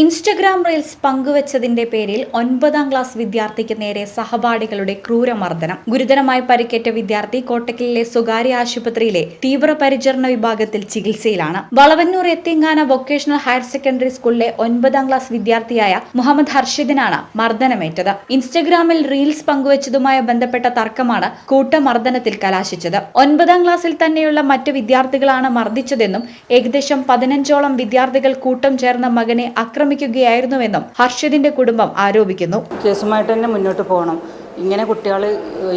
Instagram reels പങ്കുവച്ചതിന്റെ പേരിൽ ഒൻപതാം class വിദ്യാർത്ഥിക്ക് നേരെ സഹപാഠികളുടെ ക്രൂരമർദ്ദനം. ഗുരുതരമായി പരിക്കേറ്റ വിദ്യാർത്ഥി കോട്ടക്കലിലെ സ്വകാര്യ ആശുപത്രിയിലെ തീവ്രപരിചരണ വിഭാഗത്തിൽ ചികിത്സയിലാണ്. വളവന്നൂർ എത്തിങ്ങാന വൊക്കേഷണൽ ഹയർ സെക്കൻഡറി സ്കൂളിലെ ഒൻപതാം ക്ലാസ് വിദ്യാർത്ഥിയായ മുഹമ്മദ് ഹർഷിദിനാണ് മർദ്ദനമേറ്റത്. ഇൻസ്റ്റഗ്രാമിൽ റീൽസ് പങ്കുവച്ചതുമായി ബന്ധപ്പെട്ട തർക്കമാണ് കൂട്ടമർദ്ദനത്തിൽ കലാശിച്ചത്. ഒൻപതാം ക്ലാസ്സിൽ തന്നെയുള്ള മറ്റ് വിദ്യാർത്ഥികളാണ് മർദ്ദിച്ചതെന്നും ഏകദേശം പതിനഞ്ചോളം വിദ്യാർത്ഥികൾ കൂട്ടം ചേർന്ന മകനെ ആക്രമിക്കുകയായിരുന്നുവെന്നും ഹർഷിദിന്റെ കുടുംബം ആരോപിക്കുന്നു. കേസുമായിട്ട് തന്നെ മുന്നോട്ട് പോകണം. ഇങ്ങനെ കുട്ടികൾ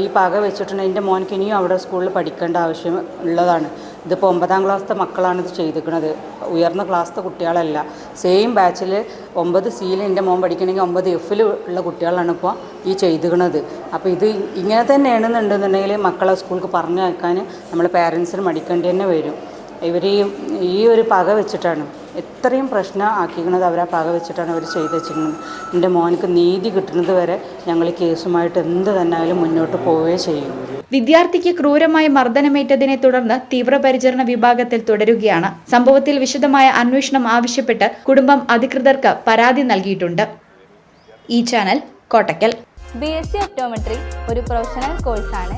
ഈ പക വെച്ചിട്ടുണ്ടെങ്കിൽ എന്റെ മോനക്ക് ഇനിയും അവിടെ സ്കൂളിൽ പഠിക്കേണ്ട ആവശ്യം ഉള്ളതാണ്. ഇതിപ്പോൾ ഒമ്പതാം ക്ലാസ്സിലെ മക്കളാണ് ഇത് ചെയ്തിരിക്കുന്നത്. ഉയർന്ന ക്ലാസ്സിലെ കുട്ടികളല്ല. സെയിം ബാച്ചിൽ ഒമ്പത് സിയിൽ എന്റെ മോൻ പഠിക്കണമെങ്കിൽ ഒമ്പത് എഫിൽ ഉള്ള കുട്ടികളാണ് ഇപ്പോൾ ഈ ചെയ്തിരിക്കുന്നത്. അപ്പോൾ ഇത് ഇങ്ങനെ തന്നെ എണ്ണുന്നുണ്ടെന്നുണ്ടെങ്കിൽ മക്കളെ സ്കൂൾക്ക് പറഞ്ഞയക്കാൻ നമ്മൾ പാരൻസിന് മടിക്കേണ്ടി തന്നെ വരും. ഇവർ ഈ ഒരു പക വെച്ചിട്ടാണ്. എത്രയും പ്രശ്നം ആക്കിക്കുന്നത് അവരാ പക വെച്ചിട്ടാണ് അവർ ചെയ്ത് വെച്ചിരിക്കുന്നത് എന്റെ മോനക്ക് നീതി കിട്ടുന്നത് വരെ ഞങ്ങൾ ഈ കേസുമായിട്ട് എന്ത് തന്നെ ആയാലും മുന്നോട്ട് പോവുകയേ ചെയ്യും. വിദ്യാർത്ഥിക്ക് ക്രൂരമായി മർദ്ദനമേറ്റതിനെ തുടർന്ന് തീവ്രപരിചരണ വിഭാഗത്തിൽ തുടരുകയാണ്. സംഭവത്തിൽ വിശദമായ അന്വേഷണം ആവശ്യപ്പെട്ട് കുടുംബം അധികൃതർക്ക് പരാതി നൽകിയിട്ടുണ്ട്. ഈ channel Kottakkal. B S C optometry ഒരു പ്രൊഫഷണൽ കോഴ്സാണ്.